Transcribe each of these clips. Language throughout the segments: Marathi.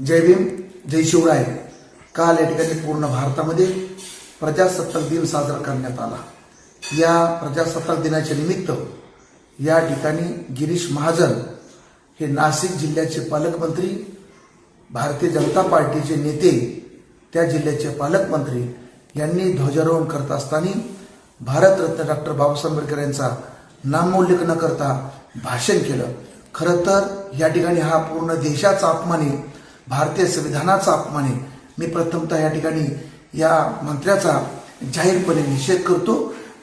जय भीम जय शिवराय. काल या ठिकाणी पूर्ण भारतामध्ये प्रजासत्ताक दिन साजरा करण्यात आला. या प्रजासत्ताक दिनाच्या निमित्त या ठिकाणी गिरीश महाजन हे नाशिक जिल्ह्याचे पालकमंत्री भारतीय जनता पार्टीचे नेते त्या जिल्ह्याचे पालकमंत्री यांनी ध्वजारोहण करत असताना भारतरत्न डॉक्टर बाबासाहेब आंबेडकर यांचा नामोल्लेख न करता भाषण केलं. खरं तर या ठिकाणी हा पूर्ण देशाचा अपमान आहे. भारतीय संविधानाचा अपमान आहे मी प्रथमतः या ठिकाणी या मंत्र्याचा जाहीरपणे निषेध करतो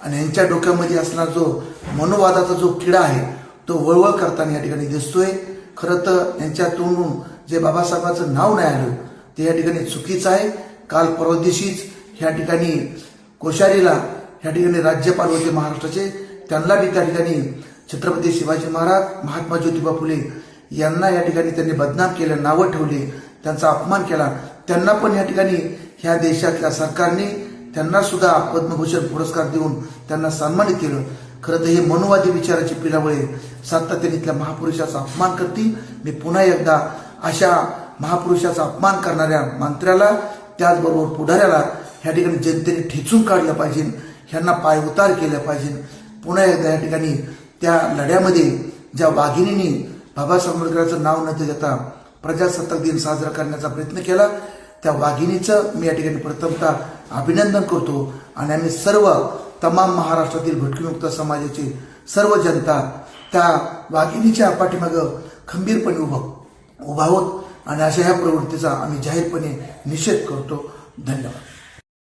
आणि यांच्या डोक्यामध्ये असणारा जो मनोवादाचा जो किडा आहे तो वळवळ करताना या ठिकाणी दिसतोय. खरं तर यांच्या तोंडून जे बाबासाहेबांचं नाव नाही आलं ते या ठिकाणी चुकीचं आहे. काल परवा दिवशीच ह्या ठिकाणी कोश्यारीला ह्या ठिकाणी राज्यपाल होते महाराष्ट्राचे त्यांना बी त्या ठिकाणी छत्रपती शिवाजी महाराज महात्मा ज्योतिबा फुले यांना या ठिकाणी त्यांनी बदनाम केलं नावं ठेवले त्यांचा अपमान केला. त्यांना पण या ठिकाणी ह्या देशातल्या सरकारने त्यांना सुद्धा पद्मभूषण पुरस्कार देऊन त्यांना सन्मानित केलं. खरं तर हे मनुवादी विचाराची पिलावळे सातत्याने इथल्या महापुरुषाचा अपमान करतील. मी पुन्हा एकदा अशा महापुरुषाचा अपमान करणाऱ्या मंत्र्याला त्याचबरोबर पुढाऱ्याला ह्या ठिकाणी जनतेने ठेचून काढलं पाहिजे ह्यांना पाय उतार केलं पाहिजे. पुन्हा एकदा या ठिकाणी त्या लढ्यामध्ये ज्या वाघिणींनी बाबासाहेब आंबेडकरांचं नाव न देता प्रजासत्ताक दिन साजरा करण्याचा प्रयत्न केला. त्या वाघिणीचं मी या ठिकाणी प्रथमतः अभिनंदन करतो. आणि आम्ही सर्व तमाम महाराष्ट्रातील भटकीमुक्त समाजाची सर्व जनता त्या वाघिणीच्या पाठीमागं खंबीरपणे उभं उभा आहोत. आणि अशा ह्या प्रवृत्तीचा आम्ही जाहीरपणे निषेध करतो. धन्यवाद.